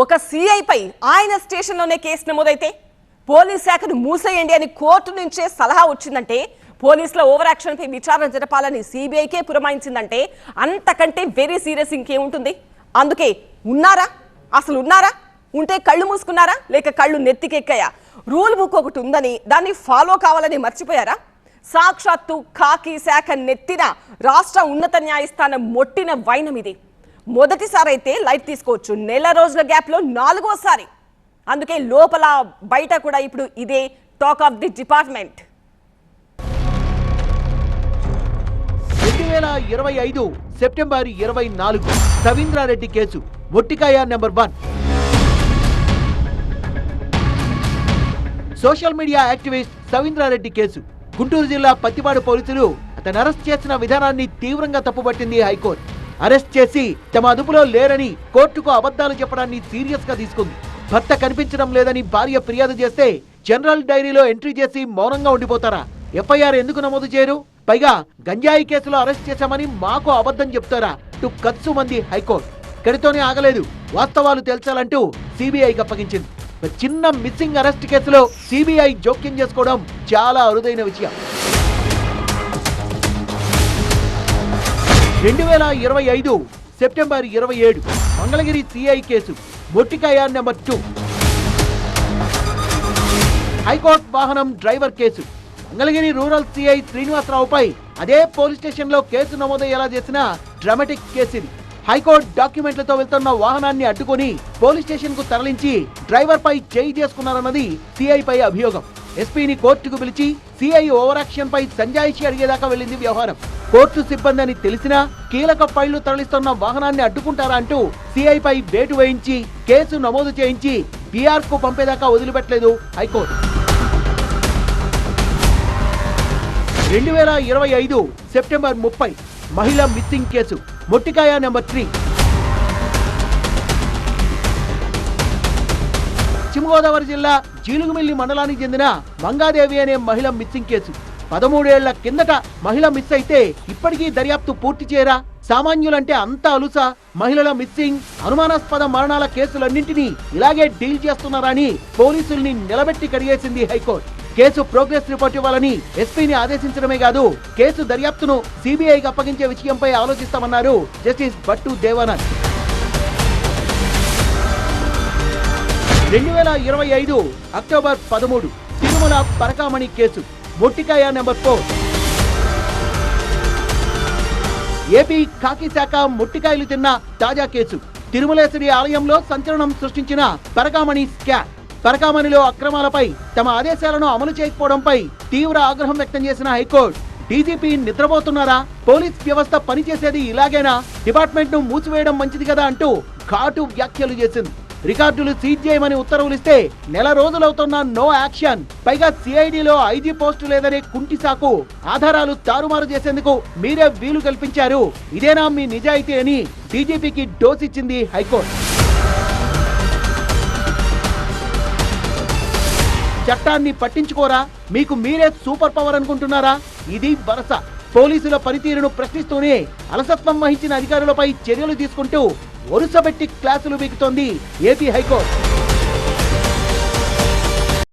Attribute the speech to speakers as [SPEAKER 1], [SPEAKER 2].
[SPEAKER 1] ఒక సీఐపై ఆయన స్టేషన్లోనే case నమోదైతే police శాఖను మూసేయండి అని కోర్టు నుంచే సలహా వచ్చిందంటే పోలీసుల ఓవర్ యాక్షన్పై విచారణ జరపాలని సిబిఐకే పురమాయించిందంటే అంతకంటే వెరీ సీరియస్ ఇంకేముంటుంది? అందుకే ఉన్నారా? అసలు ఉన్నారా? ఉంటే కళ్ళు మూసుకున్నారా? లేక కళ్ళు నెత్తికెక్కాయా? రూల్ బుక్ ఒకటి ఉందని దాన్ని ఫాలో కావాలని మర్చిపోయారా? సాక్షాత్తు కాకి శాఖ నెత్తిన రాష్ట్ర ఉన్నత న్యాయస్థానం మొట్టిన వైనం ఇది. మొదటిసారి అయితే లైట్ తీసుకోవచ్చు. నెల రోజుల గ్యాప్లో నాలుగోసారి. అందుకే లోపల బయట కూడా ఇప్పుడు ఇదే టాక్ ఆఫ్ ది డిపార్ట్మెంట్.
[SPEAKER 2] రెండు వేల ఇరవై ఐదు సెప్టెంబర్ ఇరవై నాలుగు Ravindra Reddy case ఒట్టికాయ number one. Social media activist Ravindra Reddy case Guntur జిల్లా పత్తిపాడు పోలీసులు అతను అరెస్ట్ చేసిన విధానాన్ని తీవ్రంగా తప్పుపట్టింది హైకోర్టు. అరెస్ట్ చేసి తమ అదుపులో లేరని కోర్టుకు అబద్ధాలు చెప్పడాన్ని సీరియస్గా తీసుకుంది. భర్త కనిపించడం లేదని భార్య ఫిర్యాదు చేస్తే జనరల్ డైరీలో ఎంట్రీ చేసి మౌనంగా ఉండిపోతారా? ఎఫ్ఐఆర్ ఎందుకు నమోదు చేయరు? పైగా గంజాయి కేసులో అరెస్ట్ చేశామని మాకు అబద్ధం చెప్తారా? టు కత్సు మంది హైకోర్టు. ఇక్కడితోనే ఆగలేదు. వాస్తవాలు తేల్చాలంటూ సిబిఐకి అప్పగించింది. చిన్న మిస్సింగ్ అరెస్ట్ కేసులో సిబిఐ జోక్యం చేసుకోవడం చాలా అరుదైన విషయం. రెండు వేల ఇరవై ఐదు సెప్టెంబర్ ఇరవై ఏడు మంగళగిరి సిఐ కేసు మొట్టికాయ నెంబర్ టూ. హైకోర్టు వాహనం driver case Mangalagiri rural CI శ్రీనివాసరావుపై అదే పోలీస్ స్టేషన్లో కేసు నమోదయ్యేలా చేసిన డ్రామాటిక్ కేసు ఇది హైకోర్టు డాక్యుమెంట్లతో వెళ్తున్న వాహనాన్ని అడ్డుకొని పోలీస్ స్టేషన్కు తరలించి డ్రైవర్ పై చేయి చేసుకున్నారన్నది సిఐ పై అభియోగం. ఎస్పీని కోర్టుకు పిలిచి సిఐ ఓవరాక్షన్ పై సంజాయిషి అడిగేదాకా వెళ్ళింది వ్యవహారం. కోర్టు సిబ్బంది అని తెలిసినా కీలక ఫైళ్ళు తరలిస్తున్న వాహనాన్ని అడ్డుకుంటారా అంటూ సిఐపై వేటు వేయించి కేసు నమోదు చేయించి బీఆర్కు పంపేదాకా వదిలిపెట్టలేదు హైకోర్టు. రెండు వేల ఇరవై ఐదు సెప్టెంబర్ ముప్పై మహిళ మిస్సింగ్ కేసు మొట్టికాయ నెంబర్ త్రీ. పశ్చిమ గోదావరి జిల్లా జీలుగుమిల్లి మండలానికి చెందిన మంగాదేవి అనే మహిళ మిస్సింగ్ కేసు. పదమూడేళ్ళ కిందట మహిళ మిస్ అయితే ఇప్పటికీ దర్యాప్తు పూర్తి చేయరా? సామాన్యులంటే అంత అలుస. మహిళల మిస్సింగ్ అనుమానాస్పద మరణాల కేసులన్నింటినీ ఇలాగే డీల్ చేస్తున్నారని పోలీసుల్ని నిలబెట్టి కడిగేసింది high court. Case progress report ఇవ్వాలని ఎస్పీని ఆదేశించడమే కాదు కేసు దర్యాప్తును సిబిఐకి అప్పగించే విషయంపై ఆలోచిస్తామన్నారు జస్టిస్ భట్టు దేవానంద్. రెండు వేల ఇరవై ఐదు అక్టోబర్ పదమూడు తిరుమల పరకామణి కేసు. మొట్టికాయ నెంబర్ ఫోర్. ఏపీ కాకి శాఖ మొట్టికాయలు తిన్న తాజా కేసు. తిరుమలేశ్వరి ఆలయంలో సంచలనం సృష్టించిన పరకామణి స్కామ్. పరకామణిలో అక్రమాలపై తమ ఆదేశాలను అమలు చేయకపోవడంపై తీవ్ర ఆగ్రహం వ్యక్తం చేసిన హైకోర్టు. డీజీపీ నిద్రపోతున్నారా? పోలీస్ వ్యవస్థ పనిచేసేది ఇలాగేనా? డిపార్ట్మెంట్ను మూసివేయడం మంచిది కదా అంటూ ఘాటు వ్యాఖ్యలు చేసింది. రికార్డులు సీజ్ చేయమని ఉత్తర్వులు ఇస్తే నెల రోజులవుతున్న నో యాక్షన్. పైగా సిఐడిలో ఐజీ పోస్టు లేదనే కుంటి సాకు ఆధారాలు తారుమారు చేసేందుకు మీరే వీలు కల్పించారు. ఇదేనా మీ నిజాయితీ అని డీజీపీకి డోస్ ఇచ్చింది హైకోర్టు. చట్టాన్ని పట్టించుకోరా? మీకు మీరే సూపర్ పవర్ అనుకుంటున్నారా? ఇది వరస. పోలీసుల పనితీరును ప్రశ్నిస్తూనే అలసత్వం వహించిన అధికారులపై చర్యలు తీసుకుంటూ వరుసబెట్టి క్లాసులు బిగుతోంది ఏపీ హైకోర్టు.